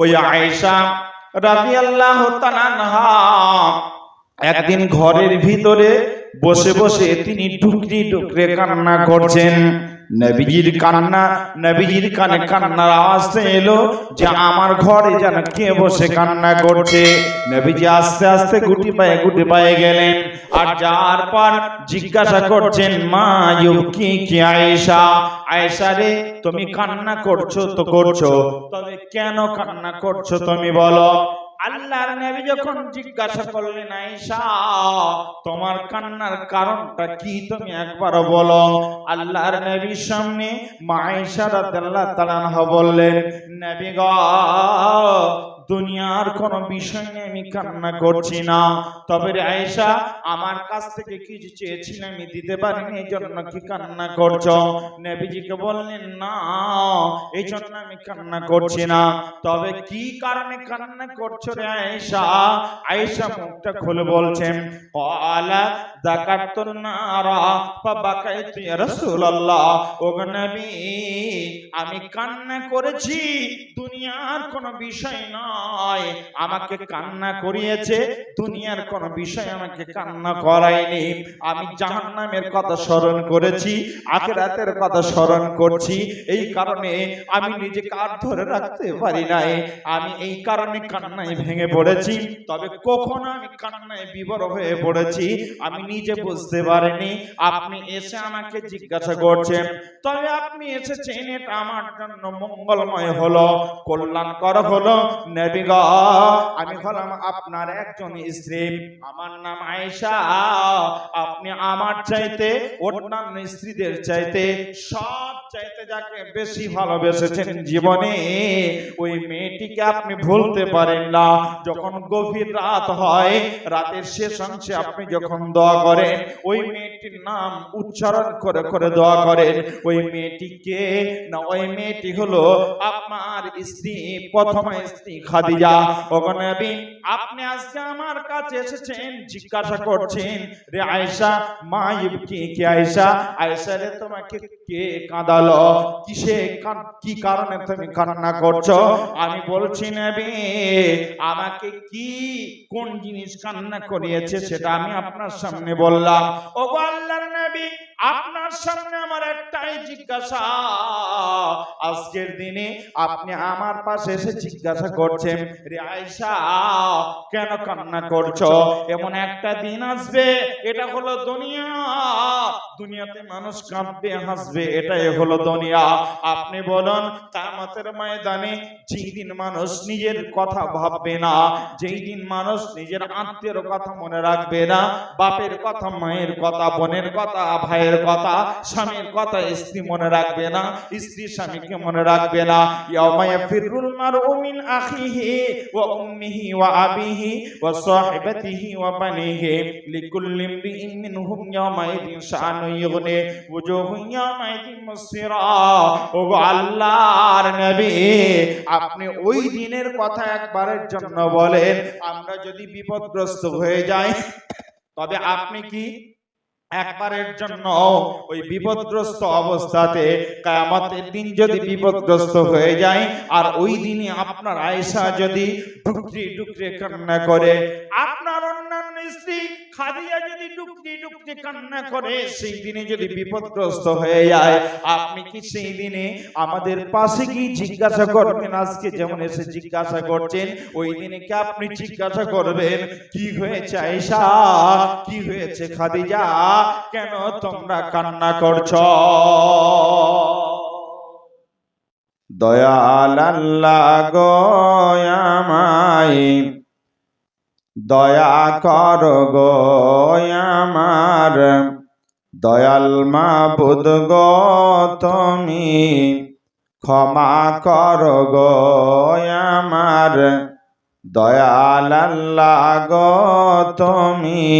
ওই আয়েশা একদিন ঘরের ভিতরে বসে বসে তিনি টুকরি টুকরে কান্না করছেন। নবীজির কান্না, নবীজির কানে কান্নার আওয়াজ এলো যে আমার ঘরে যেন কে বসে কান্না করছে। নবীজি আস্তে আস্তে গুটি পায়ে গুটি পায়ে গেলেন। আর যার পর জিজ্ঞাসা করছেন, মা ইউকি কি আয়েশা? আয়েশা রে, তুমি কান্না করছ তো করছ। তবে কেন কান্না করছ তুমি বলো? আল্লাহর নবী যখন জিজ্ঞাসা করলেন, আয়েশা, তোমার কান্নার কারণটা কি তুমি একবার বলো? আল্লাহর নবীর সামনে মা আয়েশা রাদিয়াল্লাহু তাআলা বললেন, নবী গো দুনিয়ার কোন বিষয় নিয়ে আমি কান্না করছি না। তবে আয়েশা, আমার কাছ থেকে কিছু চেয়েছিলে আমি দিতে পারিনি এই জন্য কি কান্না করছ? নবীজিকে বললেন, না এই জন্য আমি কান্না করছি না। তবে কি কারণে কান্না করছ রে আয়েশা? আয়েশা মুখটা খুলে বলছেন, ক্বালা যাকাতুন নারা ফাবাকাইতু ইয়া রাসূলুল্লাহ। ও গো নবী, আমি কান্না করেছি, দুনিয়ার কোন বিষয় নয়। আমাকে কান্না করিয়েছে দুনিয়ার কোন বিষয় আমাকে কান্না করায়নি। আমি জাহান্নামের কথা স্মরণ করেছি আখিরাতের কথা স্মরণ করছি এই কারণে আমি নিজেকে আর ধরে রাখতে পারি নাই। আমি এই কারণে কান্নায় ভেঙে পড়েছি তবে কখন আমি কান্নায় বিবর হয়ে পড়েছি আমি নিজে বুঝতে পারিনি আপনি এসে আমাকে জিজ্ঞাসা করছেন তবে আপনি এসেছেন এটা আমার জন্য মঙ্গলময় হলো কল্যাণকর হলো নবী গো, আমি হলাম আপনার একজন স্ত্রী। আমার নাম আয়েশা। আপনি আমার চাইতে অন্যান্য স্ত্রীদের চাইতে সব চাইতে যাকে বেশি ভালোবেসেছেন জীবনে ওই মেয়েটিকে আপনি ভুলতে পারেন না। যখন গভীর রাত হয় রাতের শেষ অংশে আপনি যখন দোয়া করেন ওই মেয়েটির নাম উচ্চারণ করে করে দোয়া করেন ওই মেয়েটিকে না ওই মেয়েটি হলো আপনার স্ত্রী প্রথম স্ত্রী খাদিজা ওখানে আপনি আজকে আমার কাছে এসেছেন জিজ্ঞাসা করছেন রে আয়েশা মা ইবকি কি আয়েশা? আয়েশা রে তোমাকে কে কাঁদালো? কিসে কি কারণে তুমি কান্না করছ? আমি বলছি নবী আমাকে কি কোন জিনিস কান্না করিয়েছে সেটা আমি আপনার সামনে বললাম। আল্লাহর নবী, আপনার সামনে আমার একটাই জিজ্ঞাসা। আজকের দিনে আপনি আমার পাশে এসে জিজ্ঞাসা করছেন, রে আয়েশা, কেন কান্না করছ? এমন একটা দিন আসবে, এটা হলো দুনিয়া। দুনিয়াতে মানুষ কাঁদবে, হাসবে, এটাই হলো দুনিয়া। আপনি বলুন কামতের ময়দানে যেই দিন মানুষ নিজের কথা ভাববে না, যেই দিন মানুষ নিজের আত্মীয়র কথা মনে রাখবে না, বাপের কথা, মায়ের কথা, বোনের কথা ভাইয়ের কথা, স্বামীর কথা স্ত্রী মনে রাখবে না, স্ত্রী স্বামীকে মনে রাখবে না। মারউ মিন আখিহি ওয়া উম্মিহি ওয়া আবিহি ওয়া সাহিবাতিহি ওয়া বানিহি লিকুল্লি ইমরিইন মিনহুম ইগনি ও আল্লাহর নবী, আপনি ওই দিনের কথা একবারের জন্য বলেন, আমরা যদি বিপদগ্রস্ত হয়ে যাই, তবে আপনি কি একবারের জন্য ওই বিপদগ্রস্ত অবস্থাতে কায়ামতের দিন যদি বিপদগ্রস্ত হয়ে যায়, আর ওই দিনে আপনার আয়েশা যদি টুকরি ডুকরে কান্না করে, আপনার অন্যান্য স্ত্রী খাদিজা যদি ডুকরি ডুকরে কান্না করে, সেই দিনে যদি বিপদগ্রস্ত হয়ে যায়, আপনি কি সেই দিনে আমাদের পাশে কি জিজ্ঞাসা করবেন? আজকে যেমন এসে জিজ্ঞাসা করছেন, ওই দিনে কি আপনি জিজ্ঞাসা করবেন? কি হয়েছে আয়েশা? কি হয়েছে খাদিজা? কেন তোমরা কান্না করছ? দয়াল আল্লাহ গো আমায় দয়া কর গো আমার। দয়াল মাবুদ গো তুমি, ক্ষমা কর গো আমার। দয়াল আল্লাহ গো তুমি,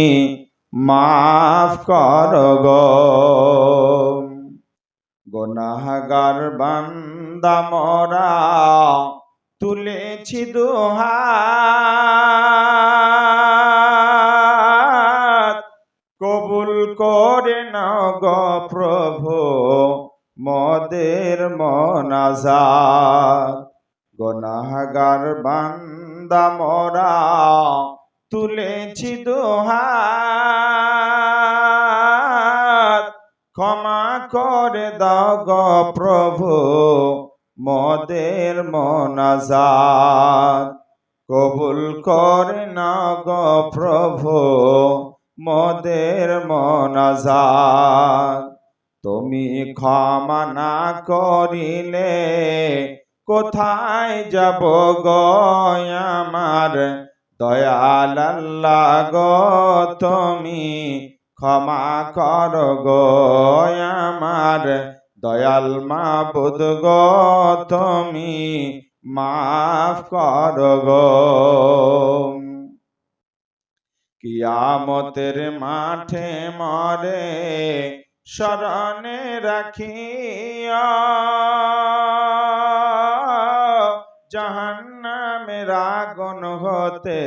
মাফ কর গো। গুনাহগার বান্দা মোরা তুলেছি দুহাত কবুল করে নাও গো প্রভু, মদের মনাজাত গনাহগার বান্দা মোরা, তুলেছি দুহাত ক্ষমা করে দাও গো প্রভু মদের মনাজাত কবুল করে না গো প্রভু, মদের মনাজাত তুমি ক্ষমা না করিলে কোথায় যাব আমার? দয়াল আল্লাহ গো, তুমি ক্ষমা কর গো আমার। দয়াল মাবুদ গো, তুমি মাফ কর কিয়ামতের মাঠে মরে শরণে রাখিয়া জাহান্নামের আগুন হতে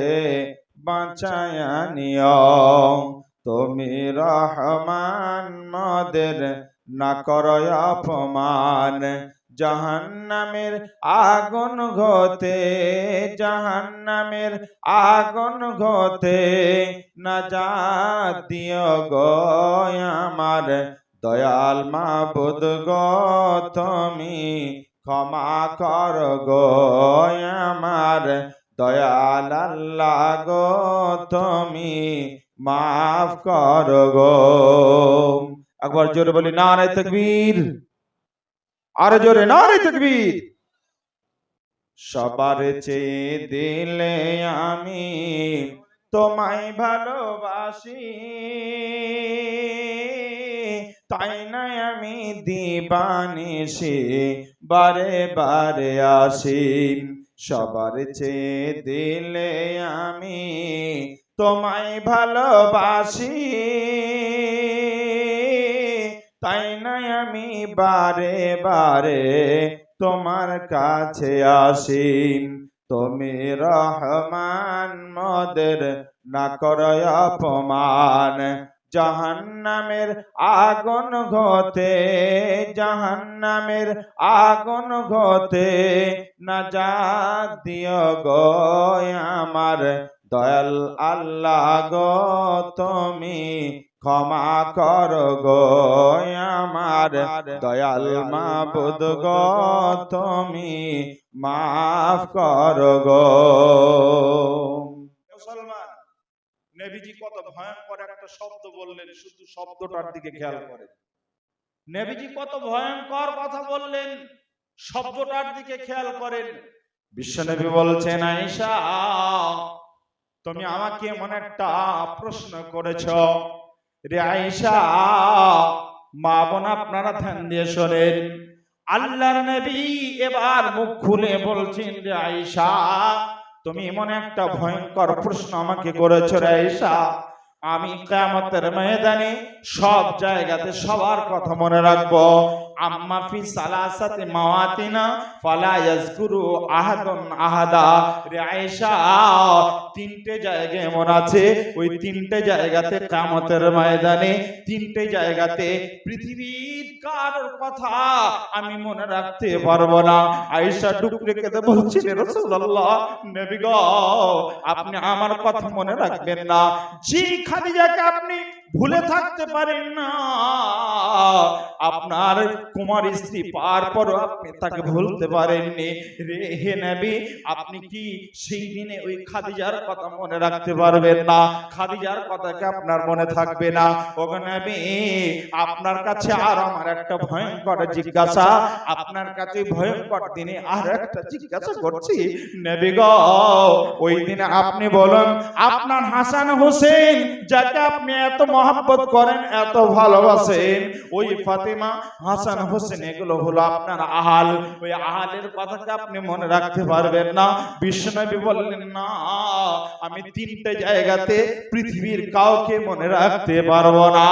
বাঁচায়া নিয় তুমি রহমান মদের না কর অপমান। জাহান্নামের আগুন ঘতে, জাহান্নামের আগুন ঘতে, না যা দিও গো আমার দয়াল মাবুদ গো, তুমি ক্ষমা কর গো আমার দয়াল আল্লাহ গো, তুমি মাফ কর গো। একবার জোরে বলি নারে তকবীর। আরও জোরে নারে তকবীর। সবার চেয়ে দিলে আমি তোমায় ভালোবাসি। তাই না আমি দিবানিসি বারে বারে আসি। সবার চেয়ে দিলে আমি তোমায় ভালোবাসি। তাই না আমি বারে বারে তোমার কাছে আসি তুমি রহমান মদের না কর অপমান। জাহান্নামের আগুন ঘতে, জাহান্নামের আগুন ঘতে না যা দিও গো আমার দয়াল আল্লাহ গো, তুমি ক্ষমা কর গো, আমার দয়াল মাবুদ গো, তুমি মাফ কর গো। মুসলমান, নেবিজি কত ভয়ঙ্কর একটা শব্দ বললেন, শুধু শব্দটার দিকে খেয়াল করেন। নেবিজি কত ভয়ঙ্কর কথা বললেন, শব্দটার দিকে খেয়াল করেন। বিশ্বনবী বলছেন, আয়েশা তুমি আমাকে এমন একটা প্রশ্ন করেছ। রে আয়েশা মা বোন আপনারা ধ্যান দিয়ে শোনেন। আল্লাহর নবী এবার মুখ খুলে বলছেন রে আয়েশা তুমি এমন একটা ভয়ঙ্কর প্রশ্ন আমাকে করেছ। রে আয়েশা। আমি কিয়ামতের ময়দানে সব জায়গাতে সবার কথা মনে রাখব। আম্মা ফি সালাসাতি মাওয়াতিনা ফালা ইয়াজকুরু আহাদুন আহাদা। রে আয়েশা, তিনটে জায়গা এমন আছে, ওই তিনটে জায়গাতে কিয়ামতের ময়দানে তিনটে জায়গাতে পৃথিবীর কারোর কথা আমি মনে রাখতে পারব না। আয়েশা ডুকরে কেঁদে বলছেন রাসূলুল্লাহ, নবী গো, আপনি আমার কথা মনে রাখবেন না। যে খাদিজাকে আপনি ভুলে থাকতে পারেন না। আপনার কুমার স্ত্রী পার পর আপনি তাকে ভুলতে পারেননি। রে, হে নবী, আপনি কি সেই দিনে ওই খাদিজার কথা মনে রাখতে পারবেন না? খাদিজার কথাকে আপনার মনে থাকবে না? ওগো নবী, আপনার কাছে আর আমার একটা ভয়ঙ্কর জিজ্ঞাসা। আপনার কাছে ভয়ঙ্কর দিনে আর একটা জিজ্ঞাসা করছি। নবী গো, ওই দিনে আপনি বলুন, আপনার হাসান হোসেন যাকে আপনি এত মহাব্বত করেন, এত ভালোবাসেন, ওই ফাতেমা হাসান হোসেন, এগুলো হলো আপনার আহাল। ওই আহালের কথাকে আপনি মনে রাখতে পারবেন না। বিশ্বনবী বললেন, না, আমি তিনটে জায়গাতে পৃথিবীর কাউকে মনে রাখতে পারব না।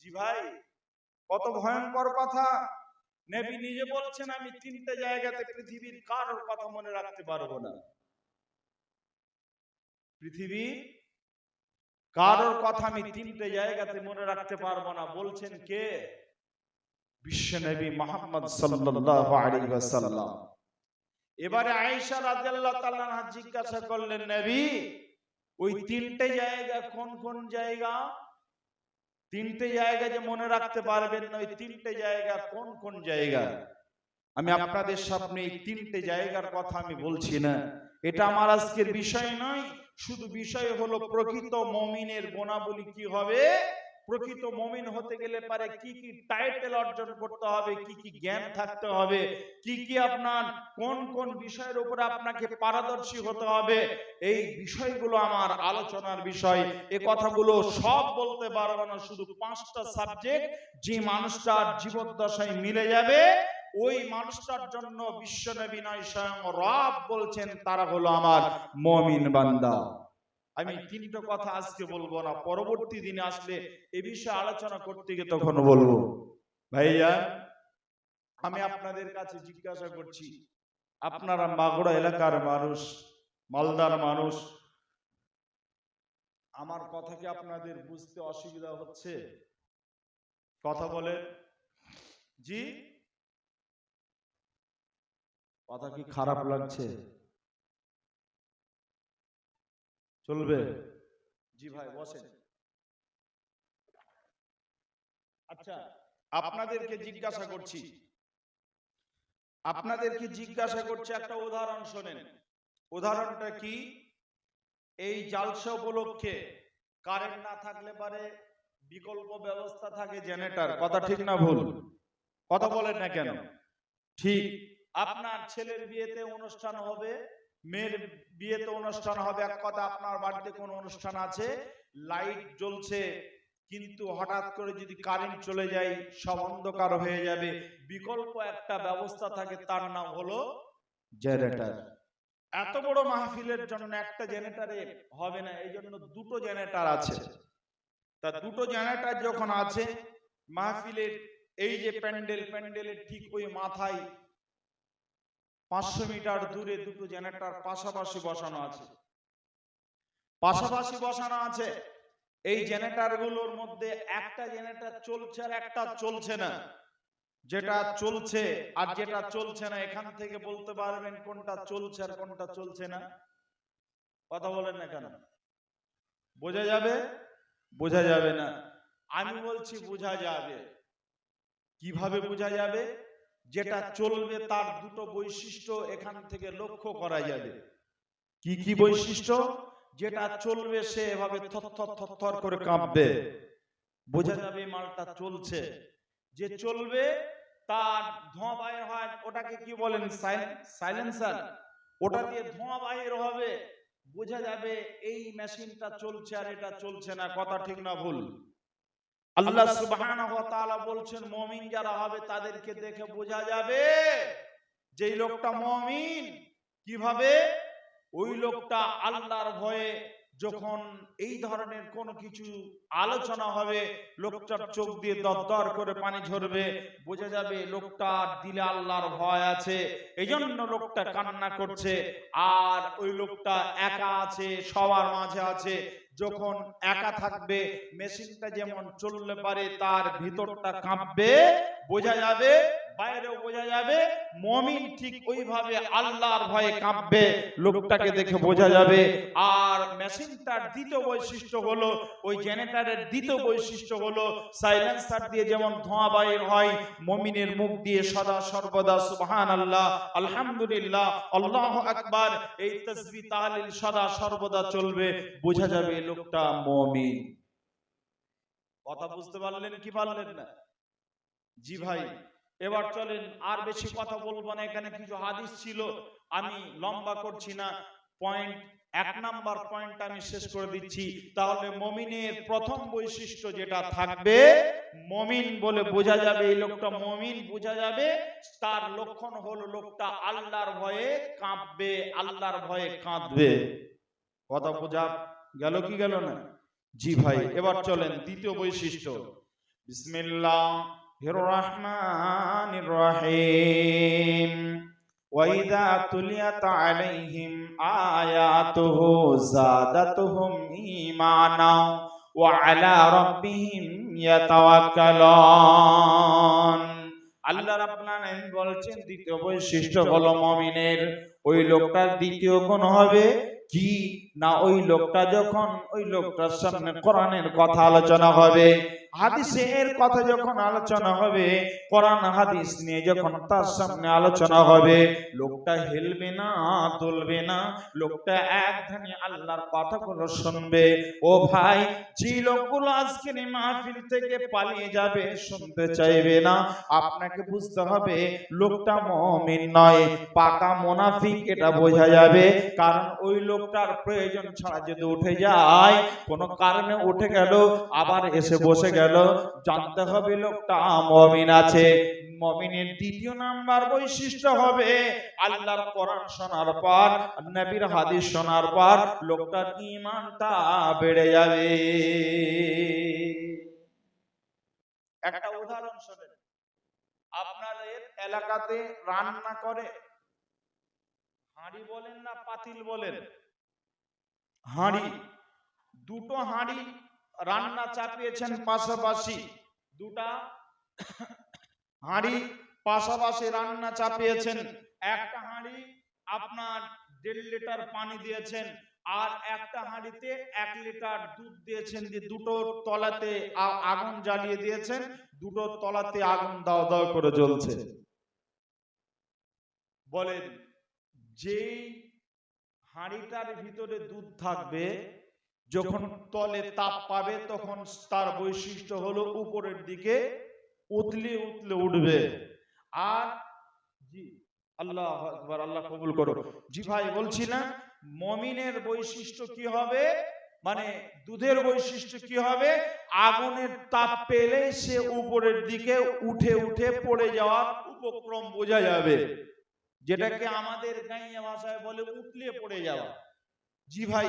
জি ভাই, কত ভয়ঙ্কর কথা। নবী নিজে বলছেন, আমি তিনটে জায়গাতে পৃথিবীর কারোর কথা মনে রাখতে পারব না। পৃথিবীর কারোর কথা আমি তিনটে জায়গাতে মনে রাখতে পারব না। বলছেন কে? বিশ্বনবী মোহাম্মদ সাল্লাল্লাহু আলাইহি ওয়াসাল্লাম। এবারে আয়েশা রাদিয়াল্লাহু তাআলা জিজ্ঞাসা করলেন নবী ওই তিনটে জায়গা কোন কোন জায়গা? তিনটে জায়গা যে মনে রাখতে পারবেন না ওই তিনটে জায়গা কোন কোন জায়গা? আমি আপনাদের সামনে এই তিনটে জায়গার কথা আমি বলছি না। এটা আমার আজকের বিষয় নয়। শুধু বিষয় হলো প্রকৃত মমিনের গুণাবলী কি হবে? প্রকৃত মমিন হতে গেলে পারে কি কি টাইটেল অর্জন করতে হবে, কি কি জ্ঞান থাকতে হবে, কি কি আপনার কোন কোন বিষয়ের উপরে আপনাকে পারদর্শী হতে হবে, এই বিষয়গুলো আমার আলোচনার বিষয়। এ কথাগুলো সব বলতে পারব না, শুধু পাঁচটা সাবজেক্ট যে মানুষটার জীবদ্দশায় মিলে যাবে ওই মানুষটার জন্য বিশ্বনবী নয় স্বয়ং রব বলছেন তারা হলো আমার মমিন বান্দা। আমি তিনটা কথা আজকে বলব না পরবর্তী দিনে আসলে এ বিষয়ে আলোচনা করতে গিয়ে তখন বলব। ভাইয়া আমি আপনাদের কাছে জিজ্ঞাসা করছি আপনারা মাগুড়া এলাকার মানুষ মালদার মানুষ আমার কথা কি আপনাদের বুঝতে অসুবিধা হচ্ছে? কথা বলে জি? কথা কি খারাপ লাগছে? চলবে। জি ভাই বসেন। আচ্ছা আপনাদেরকে জিজ্ঞাসা করছি। আপনাদেরকে জিজ্ঞাসা করছি একটা উদাহরণ শোনেন। উদাহরণটা কি? এই জালসা উপলক্ষে কারেন্ট না থাকলে পারে বিকল্প ব্যবস্থা থাকে জেনারেটর। কথা ঠিক না ভুল। কথা বলেন না কেন? ঠিক। আপনার ছেলের বিয়েতে অনুষ্ঠান হবে, মেয়ের বিয়েতে অনুষ্ঠান হবে, এক কথা, আপনার বাড়িতে কোনো অনুষ্ঠান আছে? লাইট জ্বলছে, কিন্তু হঠাৎ করে যদি কারেন্ট চলে যায়, সব অন্ধকার হয়ে যাবে। বিকল্প একটা ব্যবস্থা থাকে, তার নাম হলো জেনারেটর। এত বড় মাহফিলের জন্য একটা জেনারেটরে হবে না, এই জন্য দুটো জেনারেটর আছে। তা দুটো জেনারেটর যখন আছে, মাহফিলের এই যে প্যান্ডেল, প্যান্ডেলের ঠিক ওই মাথায় পাঁচশো মিটার দূরে দুটো জেনারেটর পাশাপাশি বসানো আছে। পাশাপাশি বসানো আছে। এই জেনারেটরগুলোর মধ্যে একটা জেনারেটর চলছে আর একটা চলছে না। যেটা চলছে আর যেটা চলছে না, এখান থেকে বলতে পারবেন কোনটা চলছে আর কোনটা চলছে না। কথা বলেন না কেন? বোঝা যাবে? বোঝা যাবে না। আমি বলছি বোঝা যাবে। কীভাবে বোঝা যাবে? যেটা চলবে তার দুটো বৈশিষ্ট্য এখান থেকে লক্ষ্য করা যাবে। কি কি বৈশিষ্ট্য? যেটা চলবে সে এভাবে থরথর থরথর করে কাঁপবে। বোঝা যাবে মালটা চলছে। যে চলবে তার ধোঁয়া বাইর হয় ওটাকে কি বলেন? সাইলেন্সার। ওটা দিয়ে ধোঁয়া বাইর হবে। বোঝা যাবে এই মেশিনটা চলছে আর এটা চলছে না। কথা ঠিক না ভুল। আল্লাহ সুবহানাহু ওয়া তাআলা বলছেন মুমিন যারা হবে তাদেরকে দেখে বোঝা যাবে যে লোকটা মুমিন। কীভাবে? ওই লোকটা আল্লাহর ভয়ে যখন এই ধরনের কোন কিছু আলোচনা হবে লোকটার চোখ দিয়ে দরদর করে পানি ঝরবে বোঝা যাবে লোকটার দিলে আল্লাহর ভয় আছে এই জন্য লোকটা কান্না করছে আর ওই লোকটা একা আছে সবার মাঝে আছে। যখন একা থাকবে মেশিনটা যেমন চললে পারে তার ভিতরটা কাঁপবে বোঝা যাবে বাইরেও বোঝা যাবে, মমিন ঠিক ওইভাবে আল্লাহর ভয়ে কাঁপবে, লোকটাকে দেখে বোঝা যাবে। আর মেশিনটার দ্বিতীয় বৈশিষ্ট্য হলো, ওই জেনারেটরের দ্বিতীয় বৈশিষ্ট্য হলো সাইলেন্সার দিয়ে যেমন ধোঁয়া বাইর হয়, মমিনের মুখ দিয়ে সদা সর্বদা সুবহান আল্লাহ আলহামদুলিল্লাহ, আল্লাহ আকবার, এই তসবি তাহলিল সদা সর্বদা চলবে, বোঝা যাবে লোকটা মমিন। কথা বুঝতে পারলেন কি পারলেন না? জি ভাই। এবার চলেন, আর বেশি কথা বলব না, এখানে কিছু হাদিস ছিল, আমি লম্বা করছি না পয়েন্ট এক নাম্বার পয়েন্ট আমি শেষ করে দিচ্ছি। তাহলে মমিনের প্রথম বৈশিষ্ট্য যেটা থাকবে, মমিন বলে বোঝা যাবে, এই লোকটা মমিন, বোঝা যাবে, তার লক্ষণ হলো লোকটা আল্লাহর ভয়ে কাঁপবে, আল্লাহর ভয়ে কাঁদবে। কথা বোঝা গেল কি গেল না? জি ভাই, এবার চলেন, দ্বিতীয় বৈশিষ্ট্য। বিসমিল্লাহ। الرحمن الرحيم وإذا تليت عليهم آياته زادتهم إيمانا وعلى ربهم يتوكلون আল্লাহ রাব্বুল আলামিন বলছেন দ্বিতীয় বৈশিষ্ট্য হলো মুমিনের ওই লোকটার দ্বিতীয় গুণ হবে কি না ওই লোকটা যখন ওই লোকটার সামনে কোরআনের কথা আলোচনা হবে হাদিসের কথা যখন আলোচনা হবে, কোরআন হাদিস নিয়ে যখন তার সামনে আলোচনা হবে, লোকটা হেলবে না তুলবে না, লোকটা একধানে আল্লাহর কথাগুলো শুনবে। ও ভাই, যে লোকগুলো আজকের এই মাহফিল থেকে পালিয়ে যাবে, শুনতে চাইবে না। আপনাকে বুঝতে হবে, লোকটা মমিন নয়, পাকা মোনাফিক, এটা বোঝা যাবে। কারণ ওই লোকটার প্রয়োজন ছাড়া যদি উঠে যায়, কোনো কারণে উঠে গেল, আবার এসে বসে গেল। জানতে হবে লোকটা মমিন আছে। মমিনের দ্বিতীয় নাম্বার বৈশিষ্ট্য হবে আল্লাহর কোরআন শোনার পর, নবীর হাদিস শোনার পর লোকটার ঈমানটা বেড়ে যাবে। একটা উদাহরণ শোনেন। আপনাদের এলাকাতে রান্না করে। হাঁড়ি বলেন না পাতিল বলেন? হাঁড়ি। দুটো হাঁড়ি রান্না চাপিয়েছেন পাশাপাশি দুটা হাঁড়ি পাশাপাশি রান্না চাপিয়েছেন। একটা হাঁড়ি আপনার দেড় লিটার পানি দিয়েছেন আর একটা হাঁড়িতে এক লিটার দুধ দিয়েছেন দিয়ে দুটো তলাতে আগুন জ্বালিয়ে দিয়েছেন, দুটো তলাতে আগুন দাও দাও করে জ্বলছে। বলেন, যেই হাঁড়িটার ভিতরে দুধ থাকবে যখন তলে তাপ পাবে, তখন তার বৈশিষ্ট্য হলো উপরের দিকে উতলে উতলে উঠবে। আর জি, আল্লাহ আকবার, আল্লাহ কবুল করো। জি ভাই, বলছি না, মমিনের বৈশিষ্ট্য কি হবে? মানে দুধের বৈশিষ্ট্য কি হবে? আগুনের তাপ পেলে সে উপরের দিকে উঠে উঠে পড়ে যাওয়ার উপক্রম বোঝা যাবে। যেটাকে আমাদের গাইয়া ভাষায় বলে উতলে পড়ে যাওয়া। জি ভাই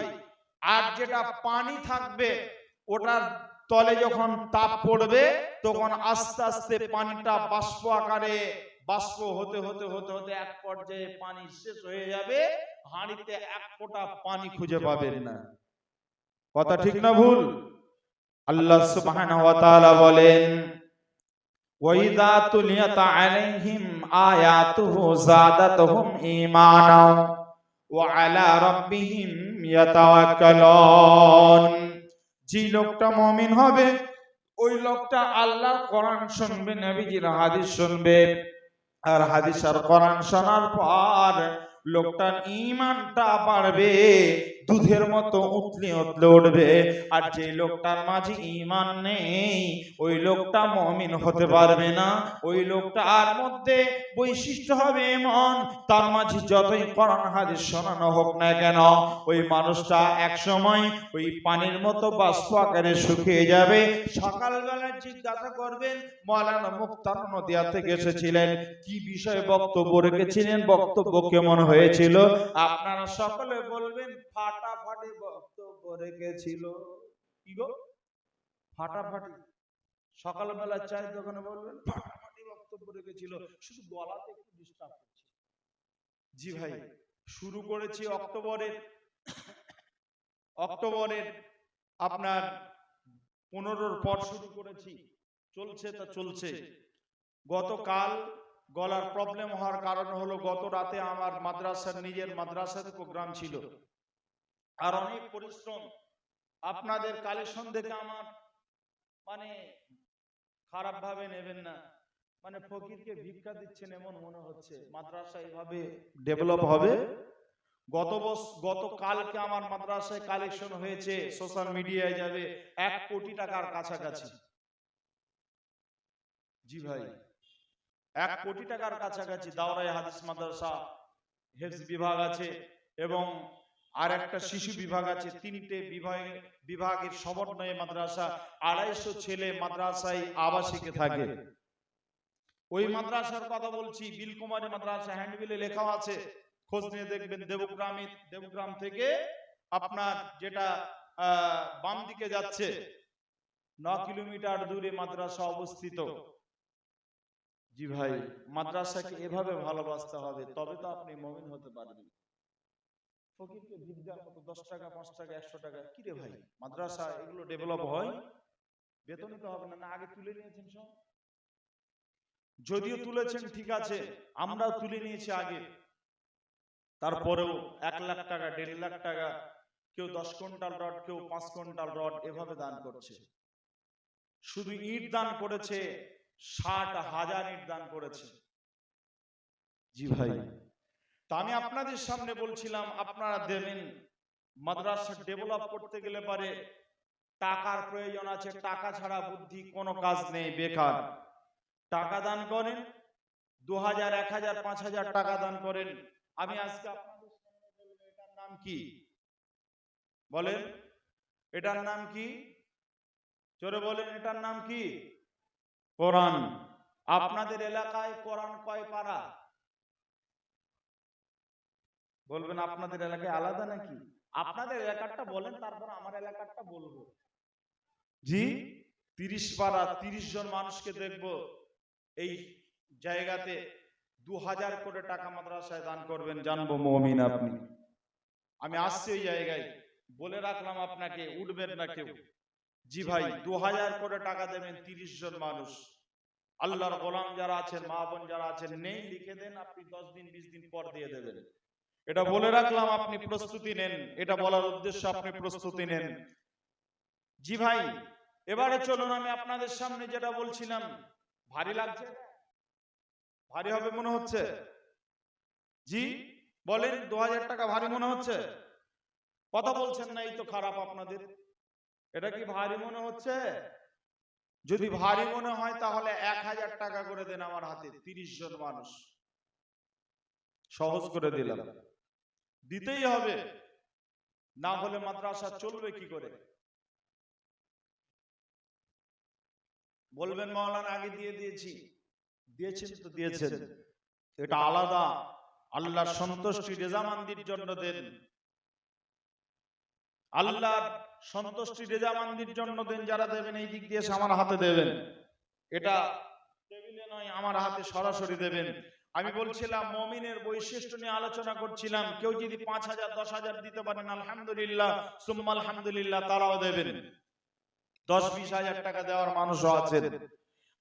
আর যেটা পানি থাকবে ওটার তলে যখন তাপ পড়বে তখন আস্তে আস্তে পানিটা বাষ্প আকারে বাষ্প হতে হতে হতে হতে এক পর্যায়ে পানি শেষ হয়ে যাবে হাঁড়িতে এক ফোঁটা পানি খুঁজে পাবেন না। কথা ঠিক না ভুল? আল্লাহ সুবহানাহু ওয়া তাআলা বলেন ওয়াইদা তুলিয়াত আলাইহিম আয়াতুহু যাদাতহুম ঈমানাও ওয়া আলা রাব্বিহিম ইয়াতাওয়াক্কালুন। যে লোকটা মমিন হবে, ওই লোকটা আল্লাহর কোরআন শুনবে, নবীজির হাদিস শুনবে। আর হাদিস আর কোরআন শোনার পর লোকটার ইমানটা বাড়বে। দুধের মতো উতলে উতলে উঠবে। আর যে লোকটার মাঝে ঈমান নেই, ওই লোকটা মুমিন হতে পারবে না। ওই লোকটার মধ্যে বৈশিষ্ট্য হবে এমন, তার মাঝে যতই কোরআন হাদিস শোনানো হোক না কেন, ওই মানুষটা এক সময় ওই পানির মতো বাষ্প আকারে শুকিয়ে যাবে। সকালবেলা জিজ্ঞাসা করবেন, মৌলানা মুক্তার নদিয়া থেকে এসেছিলেন, কি বিষয়ে বক্তব্য রেখেছিলেন? বক্তব্য কেমন হয়েছিল? আপনারা সকলে বলবেন ফাটাফাটি বক্তব্য রেখেছিল। কি গো? ফাটাফাটি? সকালবেলা চায়ের দোকানে বলবেন ফাটাফাটি বক্তব্য রেখেছিল। শুধু গলাতে একটু ডিস্টার্ব করছে। জি ভাই শুরু করেছি অক্টোবরের। অক্টোবরের আপনার পনেরোর পর শুরু করেছি। চলছে তা চলছে। গতকাল গলার প্রবলেম হওয়ার কারণ হলো গত রাতে আমার মাদ্রাসার নিজের মাদ্রাসাতে প্রোগ্রাম ছিল। আর অনেক পরিশ্রম আপনাদের কালেকশন দেখে আমার মানে খারাপ ভাবে নেবেন না। মানে ফকিরকে ভিক্ষা দিচ্ছেন এমন মনে হচ্ছে। মাদ্রাসা এভাবে ডেভেলপ হবে? গত গত কালকে আমার মাদ্রাসায় কালেকশন হয়েছে সোশ্যাল মিডিয়ায় যাবে, এক কোটি টাকার কাছাকাছি। জি ভাই, এক কোটি টাকার কাছাকাছি। দাওরাই হাদিস মাদ্রাসা, হেফজ বিভাগ আছে এবং আর একটা শিশু বিভাগ আছে, তিনটে বিভাগে, বিভাগের সমন্বয়ে মাদ্রাসা, আড়াইশো ছেলে মাদ্রাসায় আবাসিকে থাকে। ওই মাদ্রাসার কথা বলছি, বিলকুমারী মাদ্রাসা হ্যান্ডবিলে লেখা আছে। খোঁজ নিয়ে দেখবেন দেবগ্রামে, দেবগ্রাম থেকে আপনার যেটা বাম দিকে যাচ্ছে, ন কিলোমিটার দূরে মাদ্রাসা অবস্থিত। জি ভাই, মাদ্রাসাকে এভাবে ভালোবাসতে হবে, তবে তো আপনি মমিন হতে পারবেন। ফকিরকে ভিক্ষার মতো দশ টাকা পাঁচ টাকা একশো টাকা কি রে ভাই? মাদ্রাসা এগুলো ডেভেলপ হয়? বেতনই তো হবে না না আগে তুলে নিয়েছেন সব। যদিও তুলেছেন ঠিক আছে আমরাও তুলে নিয়েছি আগে। তারপরেও এক লাখ টাকা দেড় লাখ টাকা কেউ দশ কুইন্টাল রড কেউ পাঁচ কুইন্টাল রড এভাবে দান করছে। শুধু ইট দান করেছে ষাট হাজার ইট দান করেছে। জি ভাই। তা আমি আপনাদের সামনে বলছিলাম, আপনারা দেবেন, মাদ্রাসা ডেভেলপ করতে গেলে পারে টাকার প্রয়োজন আছে, টাকা ছাড়া বুদ্ধি কোনো কাজ নেই, বেকার। টাকা দান করেন দু হাজার এক হাজার পাঁচ হাজার টাকা দান করেন। আমি আজকে আপনাদের সামনে এটার নাম কি? বলেন, এটার নাম কি? জোরে বলেন, এটার নাম কি? কোরআন। আপনাদের এলাকায় কোরআন কয় পারা? বলবেন আপনাদের এলাকায় আলাদা নাকি? আপনাদের এলাকারটা বলেন তারপর আমার এলাকারটা বলব। জি? তিরিশ পাড়া তিরিশ জন মানুষকে দেখব এই জায়গাতে দু হাজার কোটি টাকা মাদ্রাসায় দান করবেন জানব মমিন আপনি। আমি আসছি ওই জায়গায় বলে রাখলাম আপনাকে উঠবেন না কেউ। জি ভাই দু হাজার কোটি টাকা দেবেন তিরিশ জন মানুষ। আল্লাহর গোলাম যারা আছেন মা বোন যারা আছেন নেই লিখে দেন আপনি দশ দিন বিশ দিন পর দিয়ে দেবেন। এটা বলে রাখলাম, আপনি প্রস্তুতি নেন। এটা বলার উদ্দেশ্য আপনি প্রস্তুতি নেন। জি ভাই, এবারে চলুন, আমি আপনাদের সামনে যেটা বলছিলাম, ভারী লাগছে? ভারী হবে মনে হচ্ছে? জি, বলেন দু হাজার টাকা ভারী মনে হচ্ছে? কথা বলছেন না, এই তো খারাপ আপনাদের। এটা কি ভারী মনে হচ্ছে? যদি ভারী মনে হয়, তাহলে এক হাজার টাকা করে দেন আমার হাতে, তিরিশ জন মানুষ। সহজ করে দিলাম। দিতেই হবে। না হলে মাদ্রাসা চলবে কি করে? বলবেন মৌলানা আগে দিয়ে দিয়েছি। দিয়েছেন তো দিয়েছেন। এটা আলাদা। আল্লাহর সন্তুষ্টি রেজামান্দির জন্য দেন। আল্লাহর সন্তুষ্টি রেজামান্দির জন্য দেন যারা দেবেন এই দিক দিয়ে আমার হাতে দেবেন। এটা টেবিলে নয় আমার হাতে সরাসরি দেবেন। আমি বলছিলাম মমিনের বৈশিষ্ট্য নিয়ে আলোচনা করছিলাম কেউ যদি পাঁচ হাজার দশ হাজার দিতে পারেন আলহামদুলিল্লাহ। সুম্মা আলহামদুলিল্লাহ তারাও দেবেন। দশ বিশ হাজার টাকা দেওয়ার মানুষও আছেন।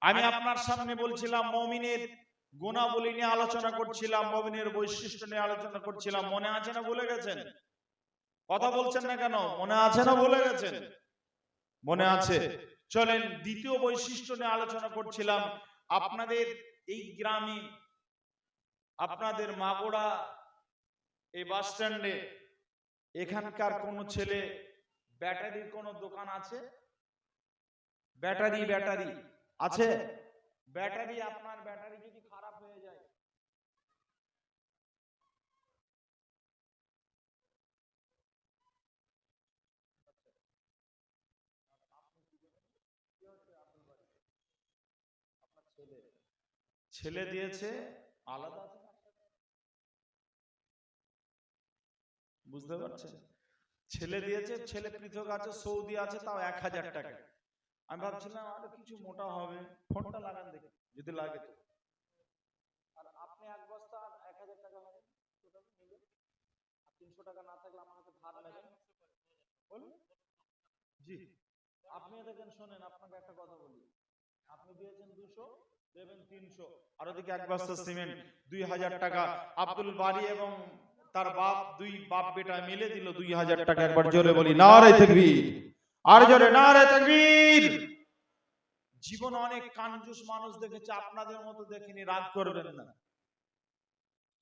আমি আপনার সামনে বলছিলাম মমিনের গুণাবলী নিয়ে আলোচনা করছিলাম মমিনের বৈশিষ্ট্য নিয়ে আলোচনা করছিলাম মনে আছে না ভুলে গেছেন? কথা বলছেন না কেন? মনে আছে না ভুলে গেছেন? মনে আছে। চলেন দ্বিতীয় বৈশিষ্ট্য নিয়ে আলোচনা করছিলাম আপনাদের এই গ্রামে আপনাদের মাগোড়া এই বাস স্ট্যান্ডে এখানকার কোন ছেলে ব্যাটারির কোন দোকান আছে? ব্যাটারি ব্যাটারি আছে? ব্যাটারি আপনার ব্যাটারি যদি খারাপ হয়ে যায়? ছেলে দিয়েছে আলাদা বুঝতে পারছেন? ছেলে দিয়েছে ছেলে পৃথক আছে সৌদি আছে তাও এক হাজার টাকা। আমি ভাবছিলাম আরও কিছু মোটা হবে ফোনটা লাগান দেখি। যদি লাগে তো। আর আপনি এক বস্তা এক হাজার টাকা হবে। তিনশো টাকা না থাকলে আমার কাছে ধার বলুন। জি। আপনি দেখেন শোনেন আপনাকে একটা কথা বলি। আপনি দিয়েছেন দুশো দেবেন তিনশো। আর ওদিকে এক বস্তা সিমেন্ট দুই হাজার টাকা আব্দুল বাড়ি এবং তার বাপ দুই বাপ বেটা মিলে দিল দুই হাজার টাকা। একবার জোরে বলি নারে তাকবীর। আর জোরে নারে তাকবীর। জীবন অনেক কানজুস মানুষ দেখেছে আপনাদের মতো দেখিনি রাগ করবেন না।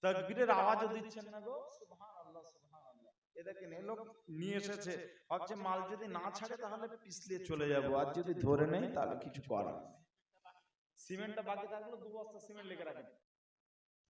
তাকবীরের আওয়াজও দিচ্ছেন না গো। সুবহানাল্লাহ সুবহানাল্লাহ। এ দেখেন এ লোক নিয়ে এসেছে। ভাবছে মাল যদি না ছাড়ে তাহলে পিছলিয়ে চলে যাব। আর যদি ধরে নেই তাহলে কিছু করার সিমেন্টটা বাকি থাকল দু বস্তা সিমেন্ট লেগে রাখেন।